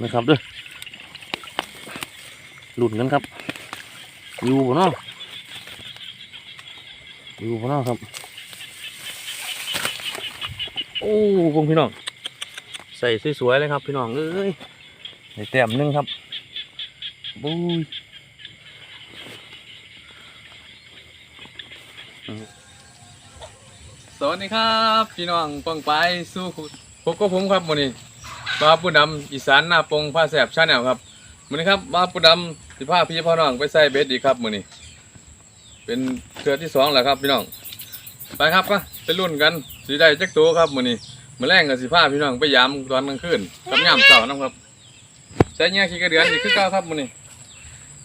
นะครับเด้อหลุดกันครับอยู่บ่เนาะอยู่บ่เนาะครับ โอ้พงพี่น้อง ใส่สวยๆเลยครับ พี่น้องเอ้ยใส่แต้มหนึงครับบุ้ยสวัสดีครับ พี่น้องปองไปสู้พบกับผมครับมื้อนี้ มาผู้ดำอีสานหน้าปงผ้าแสบชาแนลครับมือนี้ครับมาผู้ดำสิพาพี่พ่อน้องไปใส่เบ็ดอีกครับมือนี้เป็นเทือที่สองแล้วครับพี่น้องไปครับก็ไปรุ่นกันสิได้จักตัวครับมือนี้มือแรงก็สิพาพี่น้องไปยามตอนกลางคืนกับยามเช้านํครับใส่เงี้ยขี้กระเดือนอีกคือเก่าครับมือนี้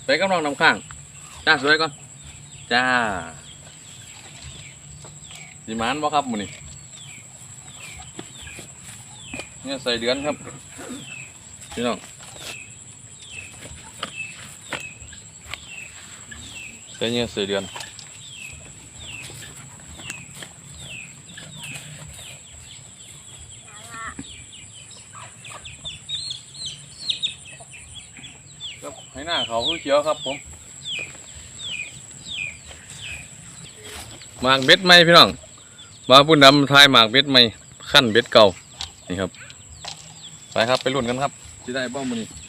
ไปกับน้องนำข้างจ้าสวยก่อนจ้าสีมานบ่ครับหมูนี่ เนี่ยใส่เดือนครับ พี่น้อง ใส่เนี่ยใส่เดือนให้หน้าเขาคือเขียวครับผมหมากเบ็ดไหมพี่น้องมาพุ่นดำทายหมากเบ็ดใหมขั้นเบ็ดเก่านี่ครับ ไปครับไปลุ่นกันครับที่ได้บ้างมันนี้น้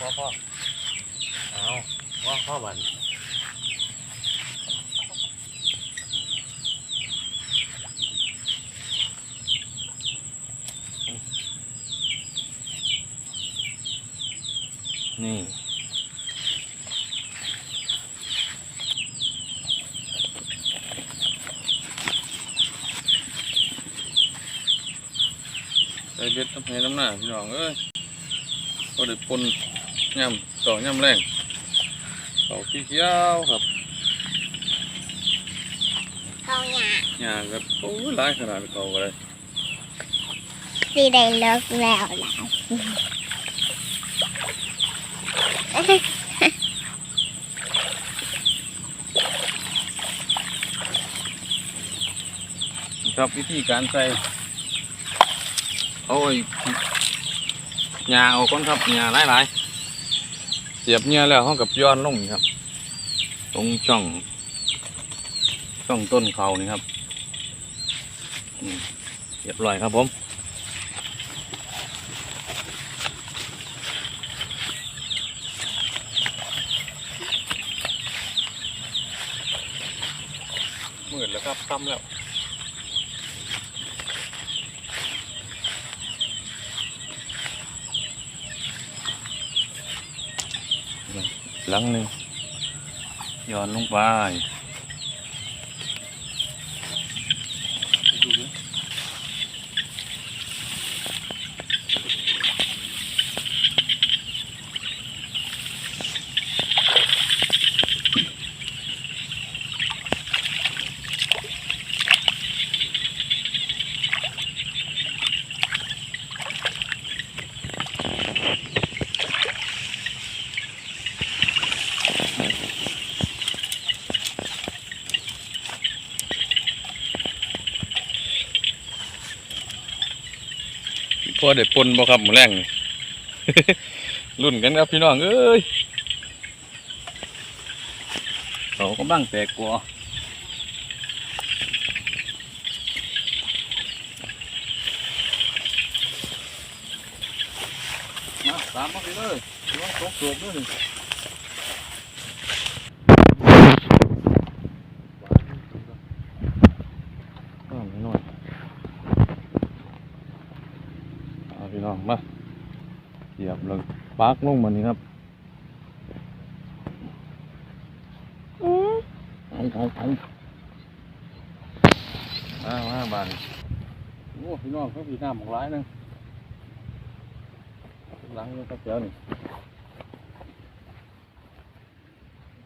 พ่อพ่อเอาว่าข้อบันนี่ใส่เบ็ดน้ำให้น้ำหน้าพี่น้องเอ้ยก็ได้ปน ย่ำต่อย่ำแรงเขาขี้เขียวครับเขาหยาหญ้าแบบโอ้ยหลายขนาดเขาก็เลยสีได้เลิกแล้วล่ะครับวิธีการใส่โอ้ยหญ้าเอาก่อนครับหญ้าหลายๆ เสียบเหญ้าแล้วเขากับย้อนลงนครับ ตรงช่องช่องต้นเขานี่ครับเรียบร้อยครับผมมืดแล้วครับค่ำแล้ว หลังหนึ่งย้อนลงไป พอได้ปนบ่ครับหมูแรงรุ่นกันครับพี่น้องเอ้ยเขากำลังแตกกลัวมาตามมาไปเลยระวังตกเกือบด้วย อ้าวหน่อยเอาพี่น้องมา เหยียบลงปากลงมานี่ครับอืมเอาเอาเอามามาบานโอ้พี่น้องเขาพี่น้ำของร้ายหนึงหลังนี่ก็เจอนี่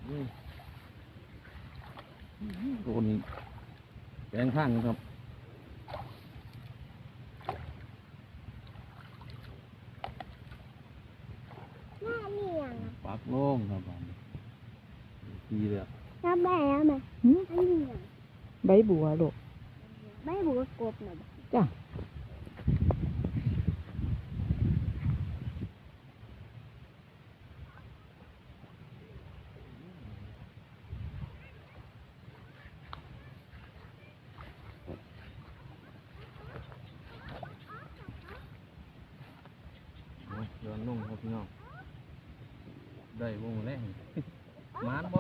อืมโดนแกงข้างนะครับ หน้านี่ยัง ปาก โล่งครับผมดีเลยอะน้ำแม่น้ำแม่อันนี้ยังใบบัวลูก ไม่บุกกบหน่อยจ้ะ โอ้ยเดินลงครับพี่น้อง ได้วงแรงมานบ่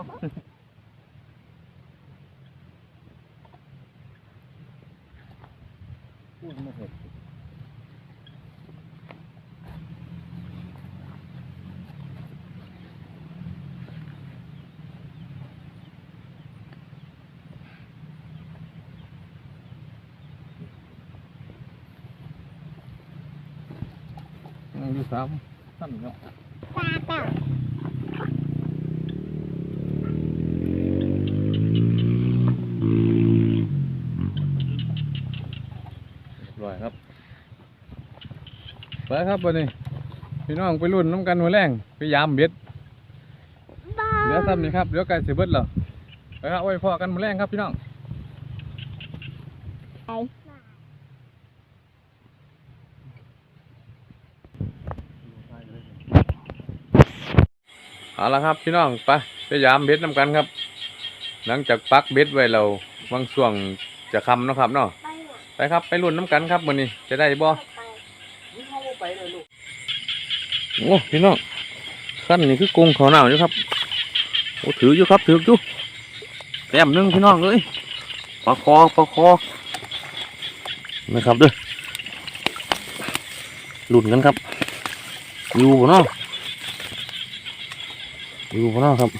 พูดไม่เห็นยังอยู่สามท่านเนาะ ตาเต่า ร่อยครับ ไปครับวันนี้พี่น้องไปรุ่นน้ำกันหัวแรงไปยามเบ็ดบ้าเดี๋ยวซ้ำนี่ครับเดี๋ยวไก่เสียเบิดแล้วไปครับไว้พอกันหัวแรงครับพี่น้องไปเอาละครับพี่น้องไปไปยามเบ็ดน้ำกันครับ หลังจากปักเบ็ดไว้เราบางช่วงจะคำเนาะครับเนาะไปหน่อยไปครับไปรุ่นน้ำกันครับวันนี้จะได้บ่ ไปโอ้พี่น้องขั้นนี้คือกงเขาหนาวอยู่ครับโอ้ถืออยู่ครับถืออยู่แต้มหนึงพี่น้องเลยปลาคอปลาคอนะครับเด้อลุ่นกันครับอยู่บ่เนาะอยู่บ่เนาะครับ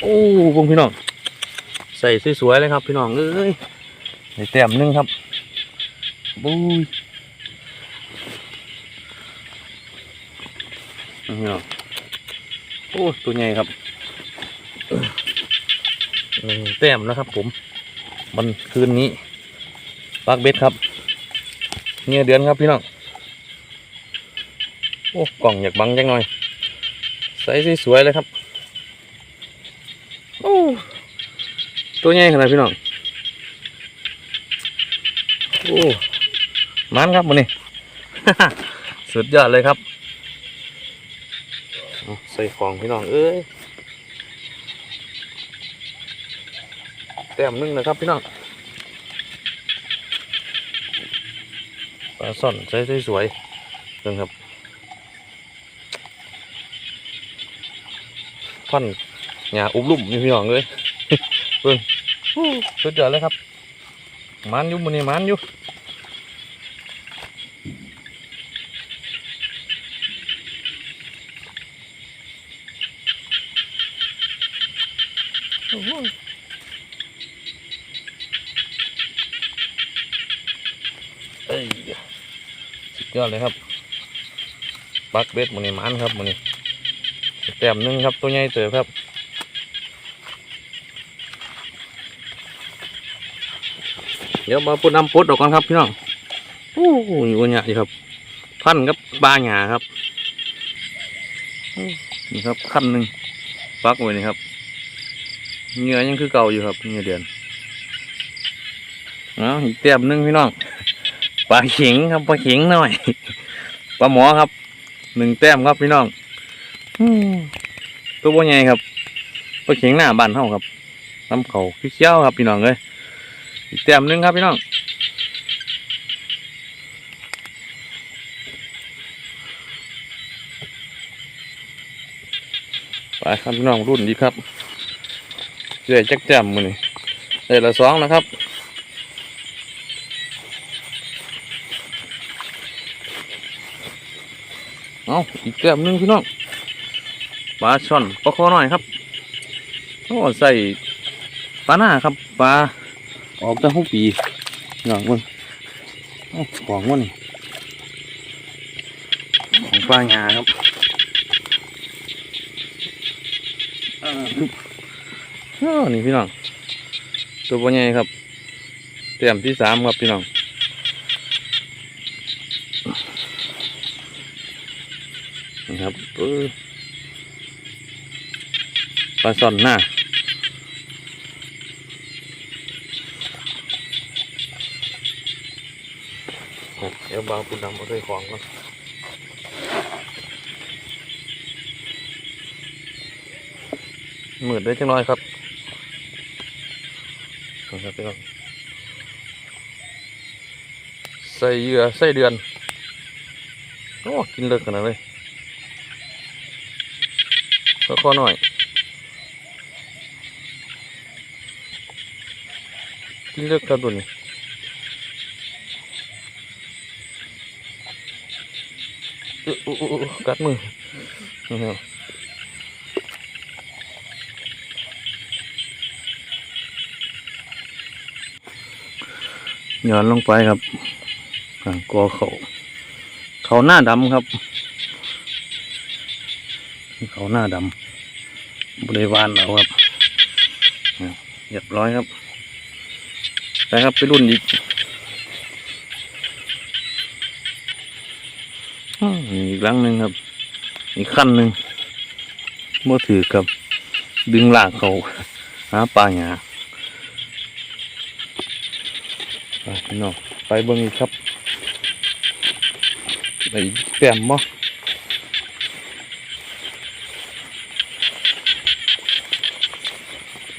โอ้พวกพี่น้องใส่สวยๆเลยครับ พี่น้องเอ้ยใส่แต้มหนึงครับ บุ้ยนี่เนาะโอ้ตัวใหญ่ครับหนึ่งแต้มแล้วครับผม มันคืนนี้ปักเบ็ดครับเงี้ยเดือนครับพี่น้องโอ้กล่องอยากบังจังหน่อยใส่สวยเลยครับโอ้ตัวใหญ่ขนาดพี่น้อง โอ้ มันครับมันนี่ สุดยอดเลยครับใส่ของพี่น้องเอ้ยแต้มหนึงนะครับพี่น้องปลาซ่อนใส่สวยๆนึงครับพันหญ้าอุ้มลุ่มนี่พี่น้องเลยเบิ่งสุดยอดเลยครับมันอยู่มันนี่มันอยู่โอ้โหเอ้ยสุดย อดเลยครับปักเบ็ดมันนี่มันครับมันนี่แต้มหนึงครับตัวใหญ่เต๋อครับเดี๋ยวมาปุดน้ำปุดออกก่อนครับพี่น้องโอ้โหอยู่บนหยาอยู่ครับพันกับปลาหยาครับนี่ครับขั้นหนึ่งปักไว้นี่ครับเหงื่อยังคือเก่าอยู่ครับเหงื่อเดือนอ้าอีกเตียมหนึงพี่น้อง ปลาเข็งครับปลาเข็งหน่อยปลาหมอครับหนึ่งแต้มครับพี่น้องตัวบ่ใหญ่ครับปลาเข็งหน้าบานเฮาครับน้ำเขาเขี้ยวครับพี่น้องเลยอีกแต้มหนึงครับพี่น้องไปครับพี่น้องรุ่นดีครับเรื่อยจักแต้มมือนี่ได้ละสองนะครับ เอาอีกแก้มหนึงพี่น้องปลาช่อนปลาคอหน่อยครับโอ้ใส่ปลาหน้าครับปลาออกจากหูปีหน่องมันของมันนี่ของปลาหงาครับอ่าอ้าวนี่พี่น้องตัวปลาใหญ่ครับเตรียมที่สามครับพี่น้อง นะครับปลาซ่อนหน้าเดี๋ยวบางปุ่นดำเอาด้วยของก่อนมืดได้จังน้อยครับนะครับพี่น้องใส่เหยื่อใส่เดือน โอ้ กินเลิกขนาดเลย ก็ข้อหน่อย กินเลือกครับตัวนี้เอยอุ๊ยอุ๊ยอุ๊ยกัดมือนะครับย้อนลงไปครับอ่ากอเขา เขาหน้าดำครับ เขาหน้าดำบริวารเราครับเรียบร้อยครับไปครับไปรุ่นอีกอีกลังหนึ่งครับ อีกขั้นหนึ่งมื่ถือกับดึงลากเขาหาปลาหยาไปพี่น้องไปเบิ่งอีกครับไปอีกแต้มบ่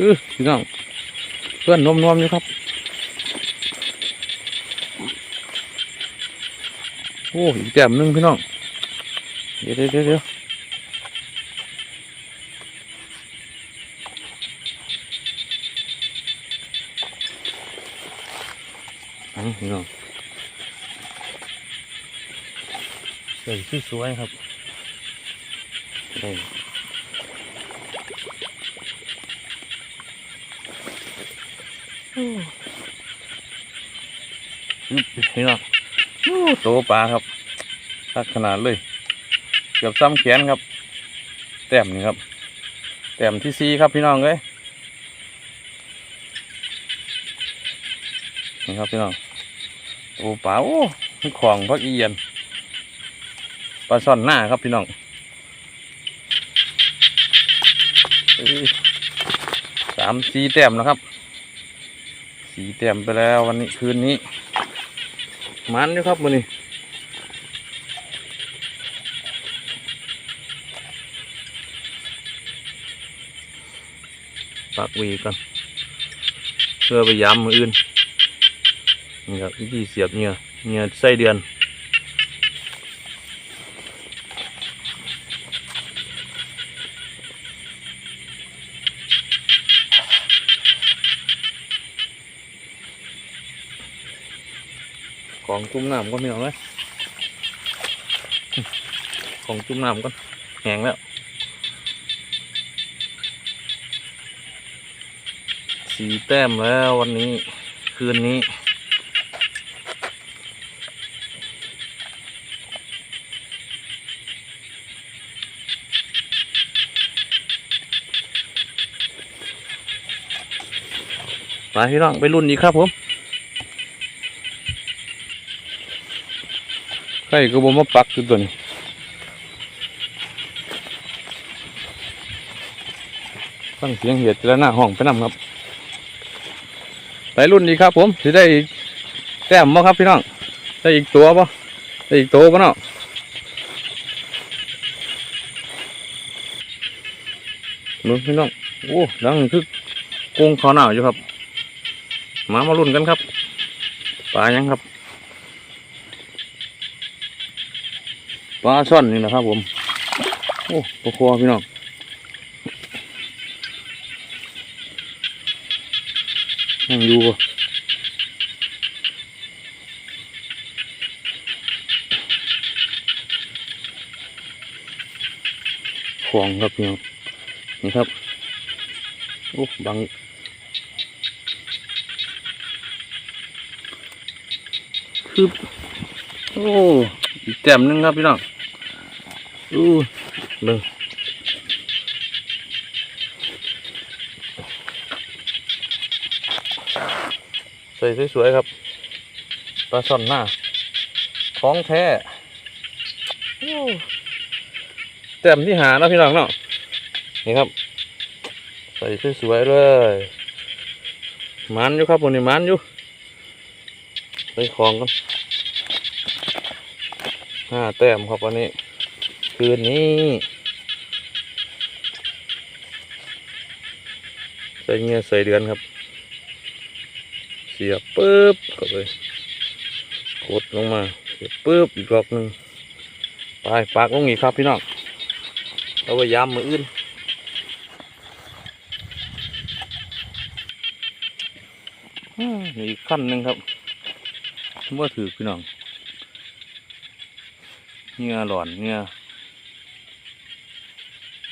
คือพี่น้องเพื่อนนมนมๆอยู่ครับโอ้อีกแก้มหนึงพี่น้องเดี๋ยวเดี๋ยวเดี๋ยวเดี๋ยวอันพี่น้องใส่ที่สวยครับได้ นี่เนาะโอ้โตปลาครับทักขนาดเลย เกือบซ้ำแขนครับ แต้มนี่ครับ แต้มที่ซีครับพี่น้องเอ้ยนี่ครับพี่น้องโตปลาโอ้ของพักเยียนปลาซ่อนหน้าครับพี่น้องสามสีแต้มนะครับ สีแต้มไปแล้ววันนี้คืนนี้ มันด้วยครับมือนี้ปักวีก่อนเพื่อไปย้ำมืออื่นนี่ครับวิธีเสียบเนื้อเนื้อไส้เดือน จุ่มน้ำก็ไม่เอาเลยของจุ่มน้ำก็แห้งแล้วสีแต้มแล้ววันนี้คืนนี้ไปพี่น้องไปรุ่นอีกครับผม ใช่ก็บ่มาปักสุดตัวนี้ฟังเสียงเหยียดแล้วหน้าห้องไปนำครับ ไปรุ่นนี้ครับ ผมสิได้แต้มบ่ครับพี่น้องได้อีกตัวบ่ได้อีกตัวบ่เนาะมึนพี่น้องโอ้ดังคือกุ้งคอหนาวอยู่ครับ มามารุ่นกันครับปลายังครับ ปลาช่อนนี่นะครับ ผม โอ้ปลาคอพี่น้องยังอยู่บ่ของครับพี่น้องนี่ครับ โอ้บังคือโอ้อีกแต้มหนึงครับพี่น้อง อู้เบิ่งใส่สวยๆครับปลาช่อนหน้าท้องแท้แต้มที่หาเนาะพี่น้องเนาะนี่ครับ ใส่สวยๆเลยมันอยู่ครับวันนี้มันอยู่ไปของกันห้าแต้มครับวันนี้ คืนนี้ใส่เงี้ยใส่เดือนครับ เสียบปุ๊บเข้าไปกดลงมาเสียบปุ๊บอีกรอบหนึ่งไปปากลงอีกครับพี่น้องเอาไว้ย้ำมืออื่นอีกขั้นหนึ่งครับว่าถือพี่น้องเงื่อหลอนเงื่อ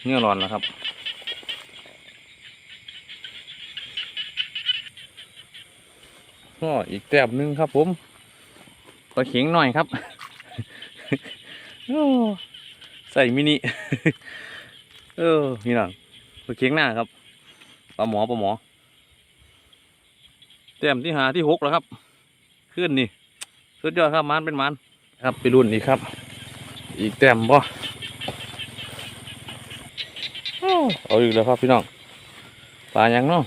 เงื่อหลอนแล้วครับ ก็อีกแต้มหนึ่งครับผมปลาเข็งหน่อยครับโอ้ใส่มินิเออพี่น้องปลาเข็งหน้าครับปลาหมอปลาหมอแต้มที่หาที่หกแล้วครับ ขึ้นนี่ สุดยอดครับมันเป็นมันครับไปรุ่นอีกครับ อีกแต้มบ่ เอาอีกแล้วครับพี่น้องปลายังเนาะ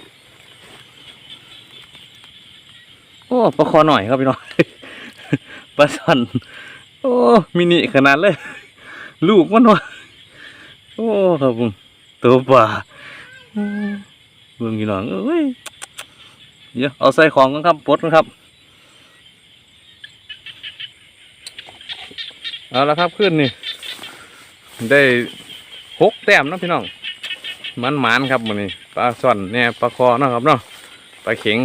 โอ้ปลาคอหน่อยครับพี่น้องปลาสันโอ้มินิขนาดเลยลูกมันวะโอ้ครับผมตัวปลาเบิ่งพี่น้องเอ้ยเดี๋ยวเอาใส่ของกันครับปลดกันครับเอาละครับขึ้นนี่ได้หกแต้มนะพี่น้อง มันหมานครับมันนี่ปลาซ่อนเนี่ยปลาคอเนาะครับเนาะปลาเข็ง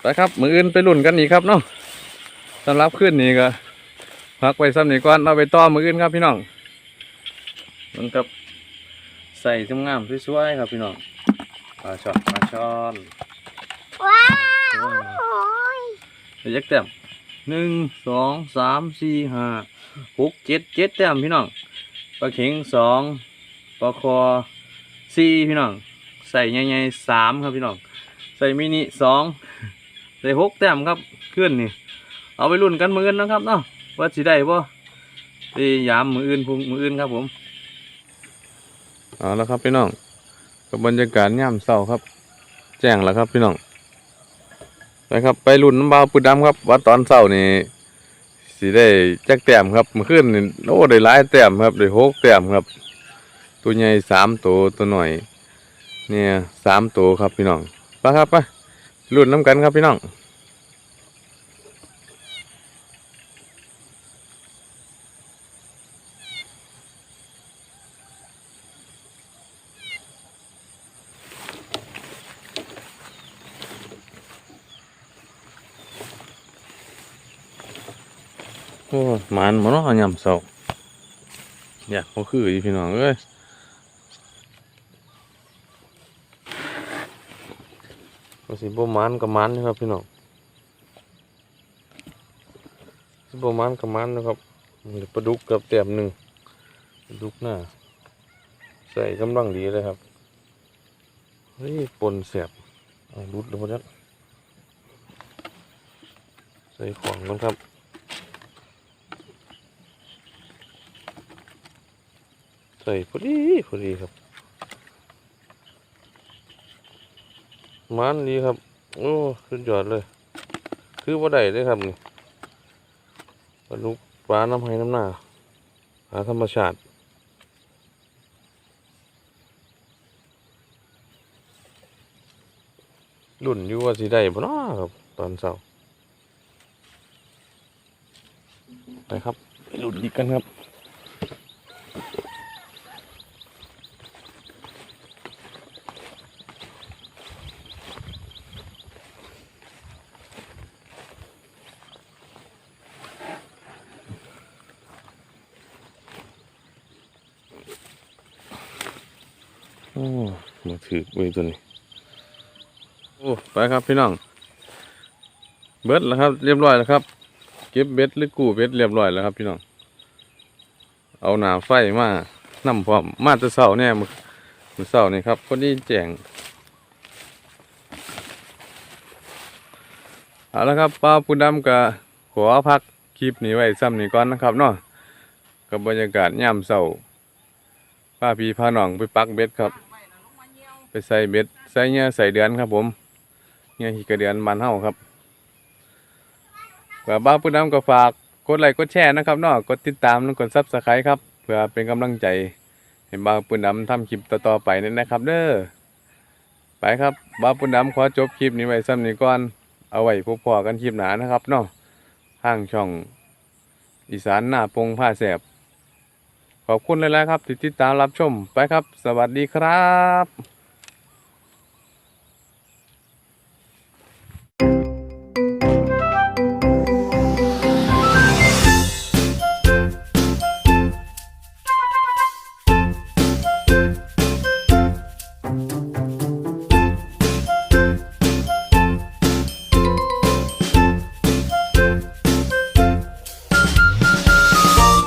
ไปครับ มืออื่นไปลุ่นกันอีกครับเนาะสำหรับขึ้นนี่ก็พักไปซ้ำนี่ก่อนเอาไปต่อมืออื่นครับพี่น้องมันกับใส่ทำงามสวยๆครับพี่น้องปลาช่อนปลาช่อนว้าวโอ้ยไปยักแต้มหนึ่งสองสามสี่ห้าหกเจ็ดเจ็ดแต้มพี่น้องปลาเข็งสองปลาคอ สี่พี่น้องใส่ใหญ่ๆสามครับพี่น้องใส่มินิสองใส่หกแต้มครับขึ้นนี่ เอาไปรุ่นกันมืออื่นนะครับเนาะว่าสิได้บ่ไปยามมืออื่นพุงมืออื่นครับผมเอาแล้วครับพี่น้องกับบรรยากาศย่ำเศร้าครับ แจ้งแล้วครับพี่น้องไปครับไปรุ่นน้ำบาปุดดำครับว่าตอนเช้านี่สิได้แจักแต้มครับมื่อคืนนี่โอ้ได้หลายแต้มครับได้หกแต้มครับ ตัวใหญ่สามตัวตัวหน่อย เนี่ยสามตัวครับพี่น้องไปครับไปรุ่นน้ำกันครับพี่น้องโอ้หมันมันเนาะยำเสาอยากเขาคืออยู่พี่น้องเอ้ย ก็สิบมันกับมันนะครับพี่น้องสิบมันกับมันนะครับมีปลาดุกกับแต้มหนึ่งปลาดุกหน้า ใส่กำลังดีเลยครับเฮ้ยปนเสียบรุดเลยพอดีใส่ของกันครับใส่พอดีพอดีครับ มันดีครับ โอ้สุดยอดเลย คือว่าได้ด้วยครับนี่ปลากปลาน้ำไห้น้ำหน้าหาธรรมชาติรุ่นอยู่ว่าสิได้บ่นาะครับ ตอนเช้าไปครับไปรุ่นดีกันครับ อไว้ตัวนี้โอ้ไปครับพี่น้อง เบ็ดแล้วครับ เรียบร้อยแล้วครับ เก็บเบ็ดหรือกู้เบ็ดเรียบร้อยแล้วครับ พี่น้อง เอาหนาไฟมานำพร้อมมาแตะเสาแน่มือมือเสานี่ครับพอดีแจงเอาละครับป้าปูดำกับขอพักคลิปนี้ไว้ซ้ำนี้ก่อนนะครับเนาะกับบรรยากาศย่ำเสาป้าพีพาหน้องไปปักเบ็ดครับ ใส่เบ็ดใส่เงี้ยใส่เดือนครับผมเงี้ยหีกระเดือนมันเฮาครับกับบ้าผู้นำก็ฝากกดไลค์กดแชร์นะครับเนาะกดติดตามแล้วกดซับสไครต์ครับเพื่อเป็นกำลังใจให้บ้าผู้นำทำคลิปต่อๆไปนั่นนะครับ เด้อไปครับบ้าผู้นำขอจบคลิปนี้ไว้ซ้ำนี้ก่อนเอาไว้พบพอกันคลิปหนานะครับเนาะทางช่องอีสานหน้าปงผ้าแสบขอบคุณเลยแล้วครับ ที่ติดตามรับชมไปครับ สวัสดีครับ